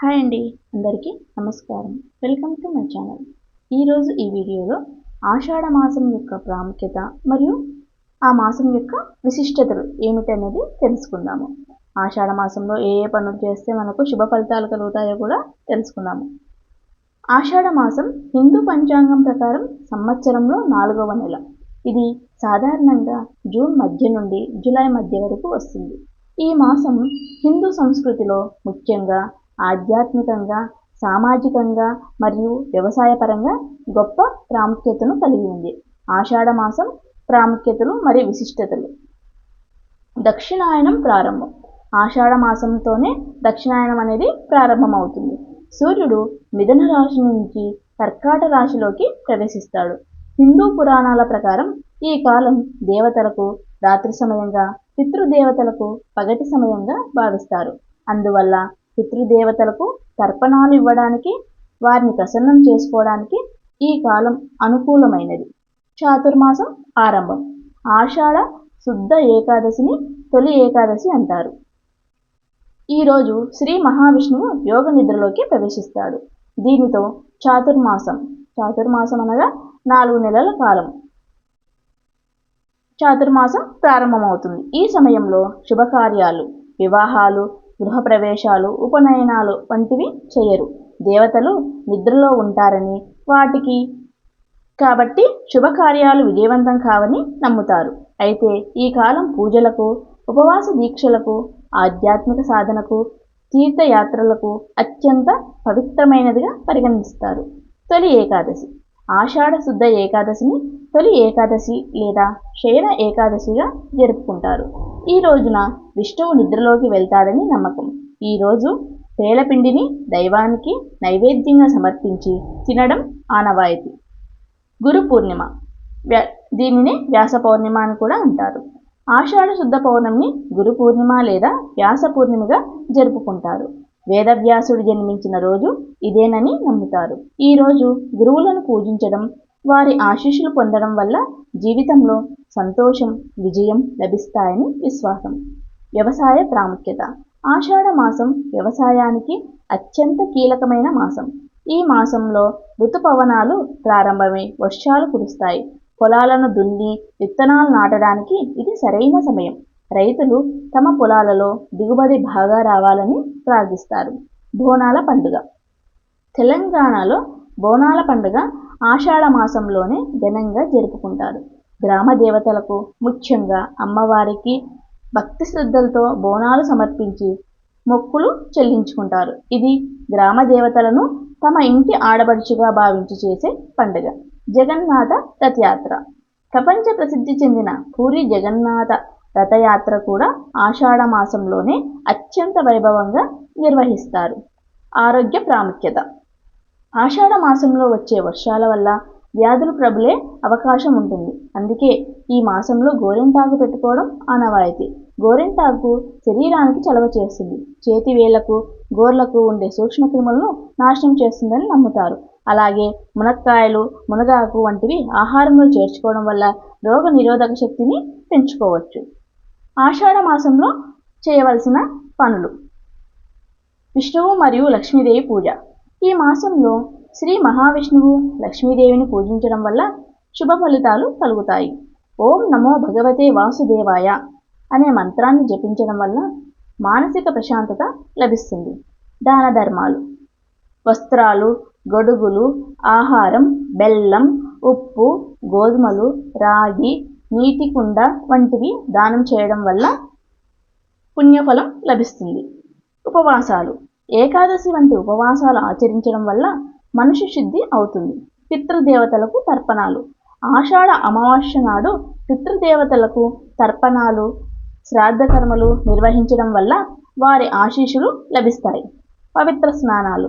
Hi అండి అందరికీ నమస్కారం. Welcome to my channel. ఈరోజు ఈ వీడియోలో ఆషాఢ మాసం యొక్క ప్రాముఖ్యత మరియు ఆ మాసం యొక్క విశిష్టతలు ఏమిటనేది తెలుసుకుందాము. ఆషాఢ మాసంలో ఏ ఏ పనులు చేస్తే మనకు శుభ ఫలితాలు కలుగుతాయో కూడా తెలుసుకుందాము. ఆషాఢ మాసం హిందూ పంచాంగం ప్రకారం సంవత్సరంలో నాలుగవ నెల. ఇది సాధారణంగా జూన్ మధ్య నుండి జూలై మధ్య వరకు వస్తుంది. ఈ మాసం హిందూ సంస్కృతిలో ముఖ్యంగా ఆధ్యాత్మికంగా సామాజికంగా మరియు వ్యవసాయపరంగా గొప్ప ప్రాముఖ్యతను కలిగి ఉంది. ఆషాఢ మాసం ప్రాముఖ్యతలు మరియు విశిష్టతలు. దక్షిణాయనం ప్రారంభం. ఆషాఢ మాసంతోనే దక్షిణాయనం అనేది ప్రారంభమవుతుంది. సూర్యుడు మిథున రాశి నుంచి కర్కాట రాశిలోకి ప్రవేశిస్తాడు. హిందూ పురాణాల ప్రకారం ఈ కాలం దేవతలకు రాత్రి సమయంగా పితృదేవతలకు పగటి సమయంగా భావిస్తారు. అందువల్ల పితృదేవతలకు తర్పణాలు ఇవ్వడానికి వారిని ప్రసన్నం చేసుకోవడానికి ఈ కాలం అనుకూలమైనది. చాతుర్మాసం ఆరంభం. ఆషాఢ శుద్ధ ఏకాదశిని తొలి ఏకాదశి అంటారు. ఈరోజు శ్రీ మహావిష్ణువు యోగ నిద్రలోకి ప్రవేశిస్తాడు. దీనితో చాతుర్మాసం చాతుర్మాసం అనగా నాలుగు నెలల కాలం. చాతుర్మాసం ప్రారంభమవుతుంది. ఈ సమయంలో శుభకార్యాలు వివాహాలు గృహప్రవేశాలు ఉపనయనాలు వంటివి చేయరు. దేవతలు నిద్రలో ఉంటారని వాటికి కాబట్టి శుభకార్యాలు విజయవంతం కావని నమ్ముతారు. అయితే ఈ కాలం పూజలకు ఉపవాస దీక్షలకు ఆధ్యాత్మిక సాధనకు తీర్థయాత్రలకు అత్యంత పవిత్రమైనదిగా పరిగణిస్తారు. తొలి ఏకాదశి. ఆషాఢ శుద్ధ ఏకాదశిని తొలి ఏకాదశి లేదా శయన ఏకాదశిగా జరుపుకుంటారు. ఈ రోజున విష్ణువు నిద్రలోకి వెళ్తాడని నమ్మకం. ఈరోజు పేలపిండిని దైవానికి నైవేద్యంగా సమర్పించి తినడం ఆనవాయితీ. గురు పూర్ణిమ. వ్యా దీనినే వ్యాస పౌర్ణిమ అని కూడా అంటారు. ఆషాఢ శుద్ధ పౌర్ణమిని గురు పూర్ణిమ లేదా వ్యాస పూర్ణిమగా జరుపుకుంటారు. వేదవ్యాసుడు జన్మించిన రోజు ఇదేనని నమ్ముతారు. ఈ రోజు గురువులను పూజించడం వారి ఆశీస్సులు పొందడం వల్ల జీవితంలో సంతోషం విజయం లభిస్తాయని విశ్వాసం. వ్యవసాయ ప్రాముఖ్యత. ఆషాఢ మాసం వ్యవసాయానికి అత్యంత కీలకమైన మాసం. ఈ మాసంలో ఋతుపవనాలు ప్రారంభమై వర్షాలు కురుస్తాయి. పొలాలను దున్ని విత్తనాలు నాటడానికి ఇది సరైన సమయం. రైతులు తమ పొలాలలో దిగుబడి బాగా రావాలని ప్రార్థిస్తారు. బోనాల పండుగ. తెలంగాణలో బోనాల పండుగ ఆషాఢ మాసంలోనే ఘనంగా జరుపుకుంటారు. గ్రామ దేవతలకు ముఖ్యంగా అమ్మవారికి భక్తి శ్రద్ధలతో బోనాలు సమర్పించి మొక్కులు చెల్లించుకుంటారు. ఇది గ్రామ దేవతలను తమ ఇంటి ఆడపడుచుగా భావించి చేసే పండుగ. జగన్నాథ రథయాత్ర. ప్రపంచ ప్రసిద్ధి చెందిన పూరి జగన్నాథ రథయాత్ర కూడా ఆషాఢ మాసంలోనే అత్యంత వైభవంగా నిర్వహిస్తారు. ఆరోగ్య ప్రాముఖ్యత. ఆషాఢ మాసంలో వచ్చే వర్షాల వల్ల వ్యాధులు ప్రబలే అవకాశం ఉంటుంది. అందుకే ఈ మాసంలో గోరింటాకు పెట్టుకోవడం ఆనవాయితీ. గోరింటాకు శరీరానికి చలవ చేస్తుంది. చేతి వేళ్ళకు గోర్లకు ఉండే సూక్ష్మక్రిములను నాశనం చేస్తుందని నమ్ముతారు. అలాగే మునక్కాయలు మునగాకు వంటివి ఆహారంలో చేర్చుకోవడం వల్ల రోగ నిరోధక శక్తిని పెంచుకోవచ్చు. ఆషాఢ మాసంలో చేయవలసిన పనులు. విష్ణువు మరియు లక్ష్మీదేవి పూజ. ఈ మాసంలో శ్రీ మహావిష్ణువు లక్ష్మీదేవిని పూజించడం వల్ల శుభ ఫలితాలు కలుగుతాయి. ఓం నమో భగవతే వాసుదేవాయ అనే మంత్రాన్ని జపించడం వల్ల మానసిక ప్రశాంతత లభిస్తుంది. దాన ధర్మాలు. వస్త్రాలు గొడుగులు ఆహారం బెల్లం ఉప్పు గోధుమలు రాగి నీటి కుండ వంటివి దానం చేయడం వల్ల పుణ్యఫలం లభిస్తుంది. ఉపవాసాలు. ఏకాదశి వంటి ఉపవాసాలు ఆచరించడం వల్ల మనిషి శుద్ధి అవుతుంది. పితృదేవతలకు తర్పణాలు. ఆషాఢ అమావాస్య నాడు పితృదేవతలకు తర్పణాలు శ్రాద్ధ కర్మలు నిర్వహించడం వల్ల వారి ఆశీషులు లభిస్తాయి. పవిత్ర స్నానాలు.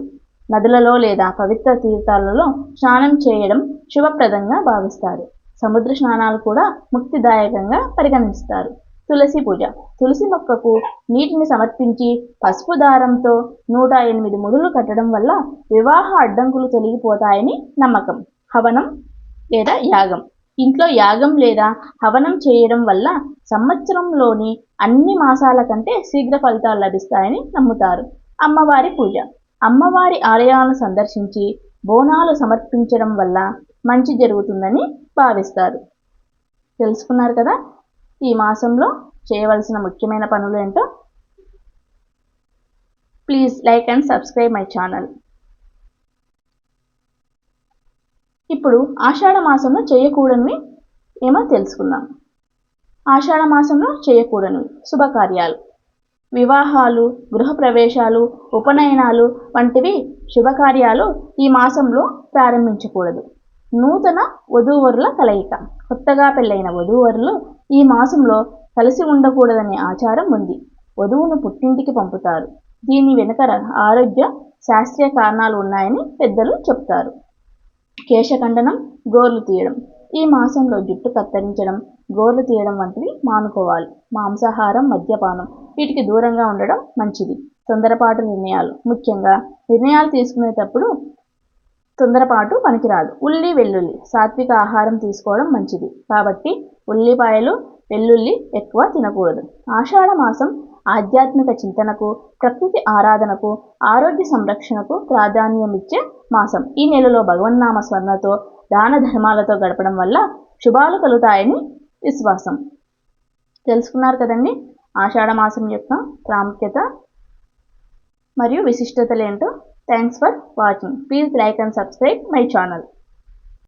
నదులలో లేదా పవిత్ర తీర్థాలలో స్నానం చేయడం శుభప్రదంగా భావిస్తారు. సముద్ర స్నానాలు కూడా ముక్తిదాయకంగా పరిగణిస్తారు. తులసి పూజ. తులసి మొక్కకు నీటిని సమర్పించి పసుపు దారంతో నూట ఎనిమిది ముడులు కట్టడం వల్ల వివాహ అడ్డంకులు తొలగిపోతాయని నమ్మకం. హవనం లేదా యాగం. ఇంట్లో యాగం లేదా హవనం చేయడం వల్ల సంవత్సరంలోని అన్ని మాసాల కంటే శీఘ్ర ఫలితాలు లభిస్తాయని నమ్ముతారు. అమ్మవారి పూజ. అమ్మవారి ఆలయాలను సందర్శించి బోనాలు సమర్పించడం వల్ల మంచి జరుగుతుందని భావిస్తారు. తెలుసుకున్నారు కదా? ఈ మాసంలో చేయవలసిన ముఖ్యమైన పనులు ఏంటో? Please like and subscribe my channel ఇప్పుడు ఆషాఢ మాసంలో చేయకూడనివి ఏమో తెలుసుకుందాం. ఆషాఢ మాసంలో చేయకూడనివి శుభకార్యాలు. వివాహాలు గృహప్రవేశాలు ఉపనయనాలు వంటివి శుభకార్యాలు ఈ మాసంలో ప్రారంభించకూడదు. నూతన వధూవరుల కలయిక. కొత్తగా పెళ్ళైన వధూవరులు ఈ మాసంలో కలిసి ఉండకూడదనే ఆచారం ఉంది. వధువును పుట్టింటికి పంపుతారు. దీని వెనుక ఆరోగ్య శాస్త్రీయ కారణాలు ఉన్నాయని పెద్దలు చెప్తారు. కేశఖండనం గోర్లు తీయడం. ఈ మాసంలో జుట్టు కత్తిరించడం గోర్లు తీయడం వంటివి మానుకోవాలి. మాంసాహారం మద్యపానం. వీటికి దూరంగా ఉండడం మంచిది. తొందరపాటు నిర్ణయాలు. ముఖ్యంగా నిర్ణయాలు తీసుకునేటప్పుడు తొందరపాటు పనికిరాదు. ఉల్లి వెల్లుల్లి. సాత్విక ఆహారం తీసుకోవడం మంచిది. కాబట్టి ఉల్లిపాయలు వెల్లుల్లి ఎక్కువ తినకూడదు. ఆషాఢ మాసం ఆధ్యాత్మిక చింతనకు ప్రకృతి ఆరాధనకు ఆరోగ్య సంరక్షణకు ప్రాధాన్యమిచ్చే మాసం. ఈ నెలలో భగవన్నామ స్మరణతో దాన ధర్మాలతో గడపడం వల్ల శుభాలు కలుగుతాయని విశ్వాసం. తెలుసుకున్నారు కదండి? ఆషాఢ మాసం యొక్క ప్రాముఖ్యత మరియు విశిష్టతలు ఏంటో thanks for watching please like and subscribe my channel